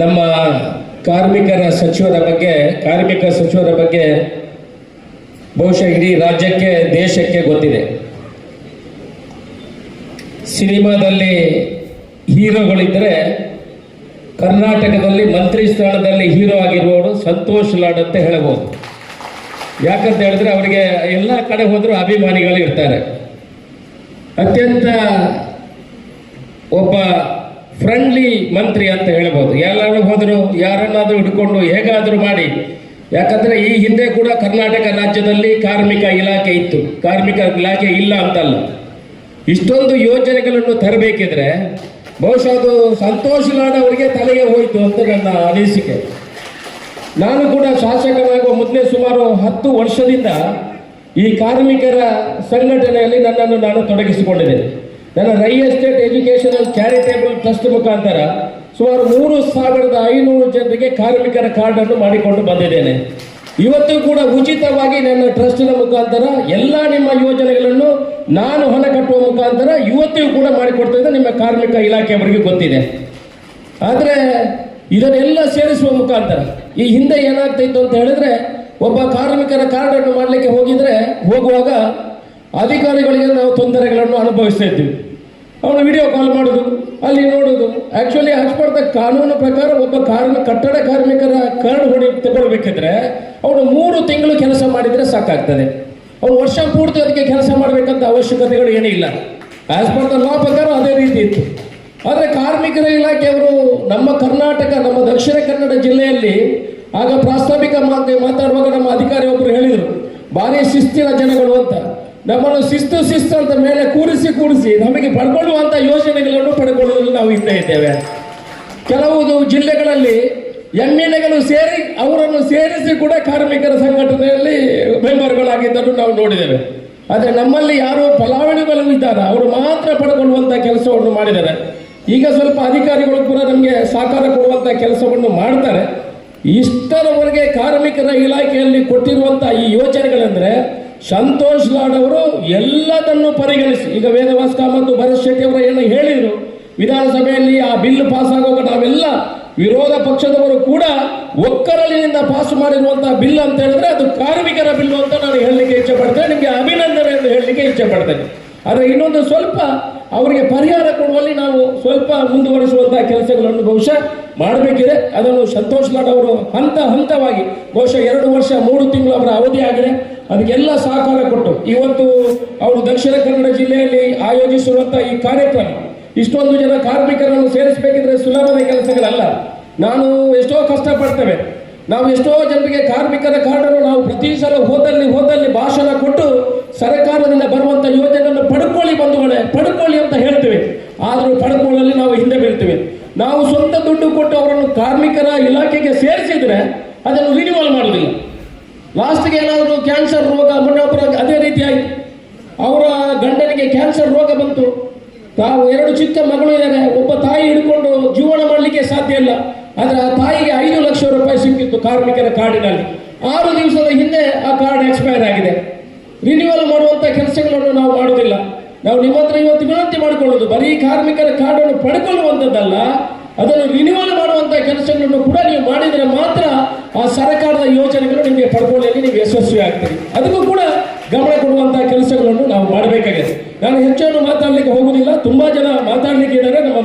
ನಮ್ಮ ಕಾರ್ಮಿಕರ ಸಚಿವರ ಬಗ್ಗೆ, ಕಾರ್ಮಿಕ ಸಚಿವರ ಬಗ್ಗೆ ಬಹುಶಃ ಇಡೀ ರಾಜ್ಯಕ್ಕೆ, ದೇಶಕ್ಕೆ ಗೊತ್ತಿದೆ. ಸಿನಿಮಾದಲ್ಲಿ ಹೀರೋಗಳಿದ್ದರೆ ಕರ್ನಾಟಕದಲ್ಲಿ ಮಂತ್ರಿ ಸ್ಥಾನದಲ್ಲಿ ಹೀರೋ ಆಗಿರುವವರು ಸಂತೋಷ್ ಲಾಡ್ ಅಂತ ಹೇಳಬಹುದು. ಯಾಕಂತ ಹೇಳಿದ್ರೆ ಅವರಿಗೆ ಎಲ್ಲ ಕಡೆ ಹೋದರೂ ಅಭಿಮಾನಿಗಳು ಇರ್ತಾರೆ. ಅತ್ಯಂತ ಒಬ್ಬ ಫ್ರೆಂಡ್ಲಿ ಮಂತ್ರಿ ಅಂತ ಹೇಳ್ಬೋದು. ಎಲ್ಲರೂ ಹೋದರು, ಯಾರನ್ನಾದರೂ ಹಿಡ್ಕೊಂಡು ಹೇಗಾದರೂ ಮಾಡಿ. ಯಾಕಂದ್ರೆ ಈ ಹಿಂದೆ ಕೂಡ ಕರ್ನಾಟಕ ರಾಜ್ಯದಲ್ಲಿ ಕಾರ್ಮಿಕ ಇಲಾಖೆ ಇತ್ತು. ಕಾರ್ಮಿಕ ಇಲಾಖೆ ಇಲ್ಲ ಅಂತಲ್ಲ. ಇಷ್ಟೊಂದು ಯೋಜನೆಗಳನ್ನು ತರಬೇಕಿದ್ರೆ ಬಹುಶಃ ಅದು ಸಂತೋಷ್ ಲಾಡ್ ತಲೆಗೆ ಹೋಯಿತು ಅಂತ ನನ್ನ ಅನಿಸಿಕೆ. ನಾನು ಕೂಡ ಶಾಸಕನಾಗುವ ಮೊದಲೇ ಸುಮಾರು ಹತ್ತು ವರ್ಷದಿಂದ ಈ ಕಾರ್ಮಿಕರ ಸಂಘಟನೆಯಲ್ಲಿ ನನ್ನನ್ನು ನಾನು ತೊಡಗಿಸಿಕೊಂಡಿದ್ದೇನೆ. ನನ್ನ Rai estate educational charitable trust ಮುಖಾಂತರ ಸುಮಾರು ಮೂರು ಸಾವಿರದ ಐನೂರು ಜನರಿಗೆ ಕಾರ್ಮಿಕರ ಕಾರ್ಡನ್ನು ಮಾಡಿಕೊಂಡು ಬಂದಿದ್ದೇನೆ. ಇವತ್ತು ಕೂಡ ಉಚಿತವಾಗಿ ನನ್ನ ಟ್ರಸ್ಟಿನ ಮುಖಾಂತರ ಎಲ್ಲ ನಿಮ್ಮ ಯೋಜನೆಗಳನ್ನು ನಾನು ಹಣ ಕಟ್ಟುವ ಮುಖಾಂತರ ಇವತ್ತಿಗೂ ಕೂಡ ಮಾಡಿಕೊಡ್ತಾ ನಿಮ್ಮ ಕಾರ್ಮಿಕ ಇಲಾಖೆಯವರಿಗೆ ಗೊತ್ತಿದೆ. ಆದರೆ ಇದನ್ನೆಲ್ಲ ಸೇರಿಸುವ ಮುಖಾಂತರ ಈ ಹಿಂದೆ ಏನಾಗ್ತಿತ್ತು ಅಂತ ಹೇಳಿದ್ರೆ ಒಬ್ಬ ಕಾರ್ಮಿಕರ ಕಾರ್ಡನ್ನು ಮಾಡಲಿಕ್ಕೆ ಹೋಗಿದ್ರೆ ಹೋಗುವಾಗ ಅಧಿಕಾರಿಗಳಿಗೆ ನಾವು ತೊಂದರೆಗಳನ್ನು ಅನುಭವಿಸ್ತಾ ಇದ್ವಿ. ಅವನು ವಿಡಿಯೋ ಕಾಲ್ ಮಾಡೋದು, ಅಲ್ಲಿ ನೋಡೋದು. ಆಕ್ಚುಲಿ ಹಚ್ಪಡ್ದ ಕಾನೂನು ಪ್ರಕಾರ ಒಬ್ಬ ಕಾರ್ಮಿಕ ಕಟ್ಟಡ ಕಾರ್ಮಿಕರ ಕಾರ್ಡ್ ಹೊಡಿ, ತಗೊಳ್ಬೇಕಿದ್ರೆ ಅವನು ಮೂರು ತಿಂಗಳು ಕೆಲಸ ಮಾಡಿದ್ರೆ ಸಾಕಾಗ್ತದೆ. ಅವನು ವರ್ಷ ಪೂರ್ತಿ ಅದಕ್ಕೆ ಕೆಲಸ ಮಾಡಬೇಕಂತ ಅವಶ್ಯಕತೆಗಳು ಏನಿಲ್ಲ ಆಸ್ ಪರ್ ದ ಲಾ ಪ್ರಕಾರ ಅದೇ ರೀತಿ ಇತ್ತು. ಆದರೆ ಕಾರ್ಮಿಕರ ಇಲಾಖೆಯವರು ನಮ್ಮ ಕರ್ನಾಟಕ, ನಮ್ಮ ದಕ್ಷಿಣ ಕನ್ನಡ ಜಿಲ್ಲೆಯಲ್ಲಿ ಆಗ ಪ್ರಾಸ್ತಾವಿಕ ಮಾತು ಮಾತಾಡುವಾಗ ನಮ್ಮ ಅಧಿಕಾರಿ ಒಬ್ಬರು ಹೇಳಿದರು, ಭಾರಿ ಶಿಸ್ತಿನ ಜನಗಳು ಅಂತ. ನಮ್ಮನ್ನು ಶಿಸ್ತು ಶಿಸ್ತು ಅಂತ ಮೇಲೆ ಕೂರಿಸಿ ಕೂರಿಸಿ ನಮಗೆ ಪಡ್ಕೊಳ್ಳುವಂಥ ಯೋಜನೆಗಳನ್ನು ಪಡ್ಕೊಳ್ಳಲು ನಾವು ಹಿಂದೆ ಇದ್ದೇವೆ. ಕೆಲವು ಜಿಲ್ಲೆಗಳಲ್ಲಿ ಎಮ್ಮೆಲೆಗಳು ಸೇರಿ ಅವರನ್ನು ಸೇರಿಸಿ ಕೂಡ ಕಾರ್ಮಿಕರ ಸಂಘಟನೆಯಲ್ಲಿ ಮೆಂಬರ್ಗಳಾಗಿದ್ದನ್ನು ನಾವು ನೋಡಿದ್ದೇವೆ. ಆದರೆ ನಮ್ಮಲ್ಲಿ ಯಾರು ಫಲಾವಣಿಗಳು ಇದ್ದಾರೆ. ಅವರು ಮಾತ್ರ ಪಡ್ಕೊಳ್ಳುವಂಥ ಕೆಲಸವನ್ನು ಮಾಡಿದ್ದಾರೆ. ಈಗ ಸ್ವಲ್ಪ ಅಧಿಕಾರಿಗಳು ಕೂಡ ನಮಗೆ ಸಹಕಾರ ಕೊಡುವಂಥ ಕೆಲಸವನ್ನು ಮಾಡ್ತಾರೆ. ಇಷ್ಟರವರೆಗೆ ಕಾರ್ಮಿಕರ ಇಲಾಖೆಯಲ್ಲಿ ಕೊಟ್ಟಿರುವಂಥ ಈ ಯೋಜನೆಗಳೆಂದರೆ ಸಂತೋಷ್ ಲಾಡ್ ಅವರು ಎಲ್ಲದನ್ನು ಪರಿಗಣಿಸಿ. ಈಗ ವೇದವಾಸ್ಕ ಮತ್ತು ಭರತ್ ಶೆಟ್ಟಿ ಅವರು ಏನು ಹೇಳಿದರು. ವಿಧಾನಸಭೆಯಲ್ಲಿ ಆ ಬಿಲ್ ಪಾಸ್ ಆಗುವಾಗ ನಾವೆಲ್ಲ ವಿರೋಧ ಪಕ್ಷದವರು ಕೂಡ ಒಕ್ಕರಲಿನಿಂದ ಪಾಸ್ ಮಾಡಿರುವಂತಹ ಬಿಲ್ ಅಂತ ಹೇಳಿದ್ರೆ ಅದು ಕಾರ್ಮಿಕರ ಬಿಲ್ ಅಂತ ನಾನು ಹೇಳಲಿಕ್ಕೆ ಇಚ್ಛೆ ಪಡ್ತೇನೆ. ನಿಮಗೆ ಅಭಿನಂದನೆ ಎಂದು ಹೇಳಲಿಕ್ಕೆ ಇಚ್ಛೆ ಪಡ್ತೇನೆ. ಆದರೆ ಇನ್ನೊಂದು ಸ್ವಲ್ಪ ಅವರಿಗೆ ಪರಿಹಾರ ಕೊಡುವಲ್ಲಿ ನಾವು ಸ್ವಲ್ಪ ಮುಂದುವರಿಸುವಂತಹ ಕೆಲಸಗಳನ್ನು ಬಹುಶಃ ಮಾಡಬೇಕಿದೆ. ಅದನ್ನು ಸಂತೋಷ್ ಲಾಡ್ ಅವರು ಹಂತ ಹಂತವಾಗಿ, ಬಹುಶಃ ಎರಡು ವರ್ಷ, ಮೂರು ತಿಂಗಳು ಅವರ ಅವಧಿ ಆಗಿದೆ. ಅದಕ್ಕೆಲ್ಲ ಸಹಕಾರ ಕೊಟ್ಟು ಇವತ್ತು ಅವರು ದಕ್ಷಿಣ ಕನ್ನಡ ಜಿಲ್ಲೆಯಲ್ಲಿ ಆಯೋಜಿಸಿರುವಂತಹ ಈ ಕಾರ್ಯಕ್ರಮ. ಇಷ್ಟೊಂದು ಜನ ಕಾರ್ಮಿಕರನ್ನು ಸೇರಿಸಬೇಕಿದ್ರೆ ಸುಲಭದ ಕೆಲಸಗಳಲ್ಲ. ನಾನು ಎಷ್ಟೋ ಕಷ್ಟಪಡ್ತೇವೆ. ನಾವು ಎಷ್ಟೋ ಜನರಿಗೆ ಕಾರ್ಮಿಕರ ಕಾರ್ಡನ್ನು ನಾವು ಪ್ರತಿ ಸಲ ಹೋದಲ್ಲಿ ಹೋದಲ್ಲಿ ಭಾಷಣ ಕೊಟ್ಟು ಸರ್ಕಾರದಿಂದ ಬರುವಂತ ಯೋಜನೆಯನ್ನು ಪಡ್ಕೊಳ್ಳಿ ಬಂಧುಗಳೇ, ಪಡ್ಕೊಳ್ಳಿ ಅಂತ ಹೇಳ್ತೇವೆ. ಆದರೂ ಪಡ್ಕೊಳ್ಳಲ್ಲಿ ನಾವು ಹಿಂದೆ ಬೀಳ್ತೇವೆ. ನಾವು ಸ್ವಂತ ದುಡ್ಡು ಕೊಟ್ಟು ಅವರನ್ನು ಕಾರ್ಮಿಕರ ಇಲಾಖೆಗೆ ಸೇರಿಸಿದ್ರೆ ಅದನ್ನು ರಿನ್ಯೂವಲ್ ಮಾಡೋದಿಲ್ಲ ಲಾಸ್ಟ್ಗೆ ಏನಾದರೂ ಕ್ಯಾನ್ಸರ್ ರೋಗ, ಮೊನ್ನೆ ಒಬ್ಬರ ಅದೇ ರೀತಿ ಆಯ್ತು ಅವರ ಗಂಡನಿಗೆ ಕ್ಯಾನ್ಸರ್ ರೋಗ ಬಂತು. ತಾವು ಎರಡು ಚಿಕ್ಕ ಮಗಳು ಇದ್ದಾರೆ. ಒಬ್ಬ ತಾಯಿ ಹಿಡ್ಕೊಂಡು ಜೀವನ ಮಾಡಲಿಕ್ಕೆ ಸಾಧ್ಯ ಇಲ್ಲ. ಆದರೆ ಆ ತಾಯಿಗೆ ಐದು ಲಕ್ಷ ರೂಪಾಯಿ ಸಿಕ್ಕಿತ್ತು ಕಾರ್ಮಿಕರ ಕಾರ್ಡಿನಲ್ಲಿ ಆರು ದಿವಸದ ಹಿಂದೆ ಆ ಕಾರ್ಡ್ ಎಕ್ಸ್ಪೈರ್ ಆಗಿದೆ. ರಿನ್ಯೂವಲ್ ಮಾಡುವಂಥ ಕೆಲಸಗಳನ್ನು ನಾವು ಮಾಡುವುದಿಲ್ಲ ನಾವು ನಿಮ್ಮ ಹತ್ರ ಇವತ್ತು ವಿನಂತಿ ಮಾಡಿಕೊಳ್ಳೋದು, ಬರೀ ಕಾರ್ಮಿಕರ ಕಾರ್ಡನ್ನು ಪಡ್ಕೊಳ್ಳುವಂಥದ್ದಲ್ಲ ಅದನ್ನು ರಿನಿವಲ್ ಮಾಡುವಂತಹ ಕೆಲಸಗಳನ್ನು ಕೂಡ ನೀವು ಮಾಡಿದರೆ ಮಾತ್ರ ಆ ಸರ್ಕಾರದ ಯೋಜನೆಗಳು ನಿಮಗೆ ಪಡ್ಕೊಳ್ಳಿ ನೀವು ಯಶಸ್ವಿ ಆಗ್ತೀರಿ. ಅದಕ್ಕೂ ಕೂಡ ಗಮನ ಕೊಡುವಂತಹ ಕೆಲಸಗಳನ್ನು ನಾವು ಮಾಡಬೇಕಾಗಿದೆ. ನಾನು ಹೆಚ್ಚನ್ನು ಮಾತಾಡಲಿಕ್ಕೆ ಹೋಗುವುದಿಲ್ಲ ತುಂಬಾ ಜನ ಮಾತಾಡಲಿಕ್ಕೆ ಇದ್ದಾರೆ. ನಮ್ಮ